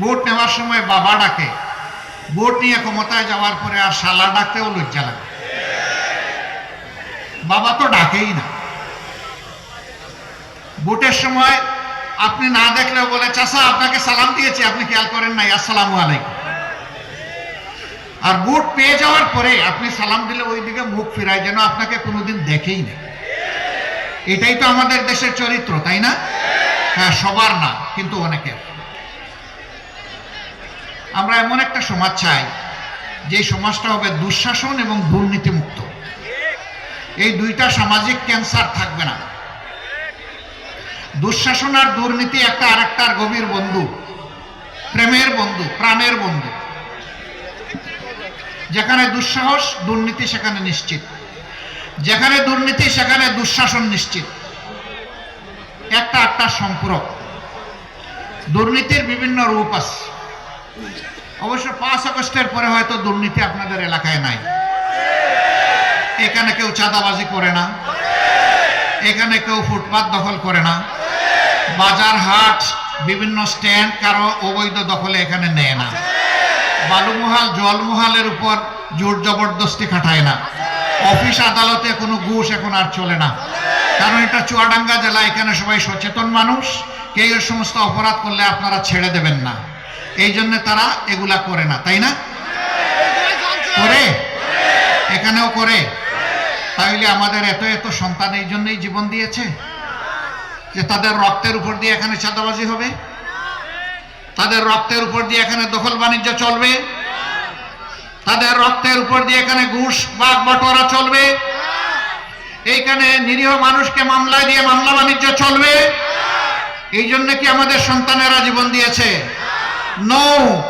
Vote নেওয়ার সময় বাবা ডাকে। ভোট নিয়ে ক্ষমতায় যাওয়ার পরে আর শালা ডাকতেও লজ্জা লাগে। বাবা তো ডাকেই না। ভোটের সময় আপনি না দেখলেও বলে চাষা আপনাকে সালাম দিয়েছি, আপনি খেয়াল করেন নাই, আসসালামু আলাইকুম। আর ভোট পেয়ে যাওয়ার পরে আপনি সালাম দিলে ওই দিকে মুখ ফিরায়, যেন আপনাকে কোনোদিন দেখেই না। এটাই তো আমাদের দেশের চরিত্র, তাই না? হ্যাঁ সবার না, কিন্তু অনেকের। আমরা এমন একটা সমাজ চাই যে সমাজটা হবে দুঃশাসন এবং দুর্নীতিমুক্ত। এই দুইটা সামাজিক ক্যান্সার থাকবে না। দুঃশাসন আর দুর্নীতি একটা আরেকটার গভীর বন্ধু, প্রেমের বন্ধু, প্রাণের বন্ধু। যেখানে দুঃসাহস, দুর্নীতি সেখানে নিশ্চিত। যেখানে দুর্নীতি, সেখানে দুঃশাসন নিশ্চিত। একটা একটা সম্পূরক। দুর্নীতির বিভিন্ন রূপ আছে। অবশ্য পাঁচ আগস্টের পরে হয়তো দুর্নীতি আপনাদের এলাকায় নাই। এখানে কেউ চাঁদাবাজি করে না। এখানে কেউ ফুটপাত দখল করে না। বাজার হাট, বিভিন্ন স্ট্যান্ড কারও অবৈধ দখলে এখানে নেয় না। বালুমহাল জলমহালের উপর জোর জবরদস্তি খাটায় না। অফিস আদালতে কোনো ঘুষ এখন আর চলে না। কারণ এটা চুয়াডাঙ্গা জেলা, এখানে সবাই সচেতন মানুষ। কেউ সমস্ত অপরাধ করলে আপনারা ছেড়ে দেবেন না। এই জন্য তারা এগুলা করে না, তাই না? করে? এখানেও করে? তাইলে আমাদের এত এত সন্তান এই জন্যই জীবন দিয়েছে? যে তাদের রক্তের উপর দিয়ে এখানে চাঁদাবাজি হবে? তাদের রক্তের উপর দিয়ে এখানে দখল বাণিজ্য চলবে? তাদের রক্তের উপর দিয়ে এখানে ঘুষ বাদ বটোয়ারা চলবে? এইখানে নিরীহ মানুষকে মামলায় দিয়ে মামলা বাণিজ্য চলবে? এই জন্য কি আমাদের সন্তানেরা জীবন দিয়েছে? নো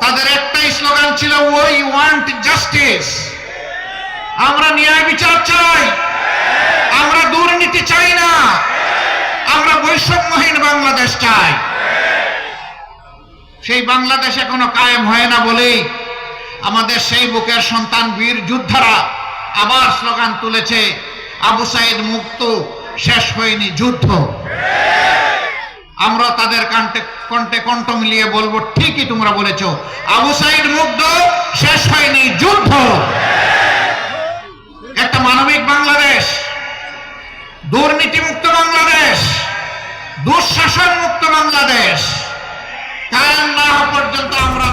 তাদের একটাই স্লোগান ছিল ওই ওয়ান্ট জাস্টিস আমরা ন্যায় বিচার চাই। আমরা দুর্নীতি চাই না। আমরা বৈষম্যহীন বাংলাদেশ চাই। সেই বাংলাদেশ এখনও কায়েম হয় না বলেই আমাদের সেই বুকের সন্তান বীর যোদ্ধারা আবার স্লোগান তুলেছে, আবু সাইদ মুক্ত, শেষ হয়নি যুদ্ধ। আমরা তাদের কণ্ঠে কণ্ঠে কণ্ঠ মিলিয়ে বলব, ঠিকই তোমরা বলেছ। আবু সাইদ মুগ্ধ, শেষ হয়নি, যুদ্ধ। একটা মানবিক বাংলাদেশ দুর্নীতি মুক্ত বাংলাদেশ দুঃশাসন মুক্ত বাংলাদেশ। কায়েম না পর্যন্ত আমরা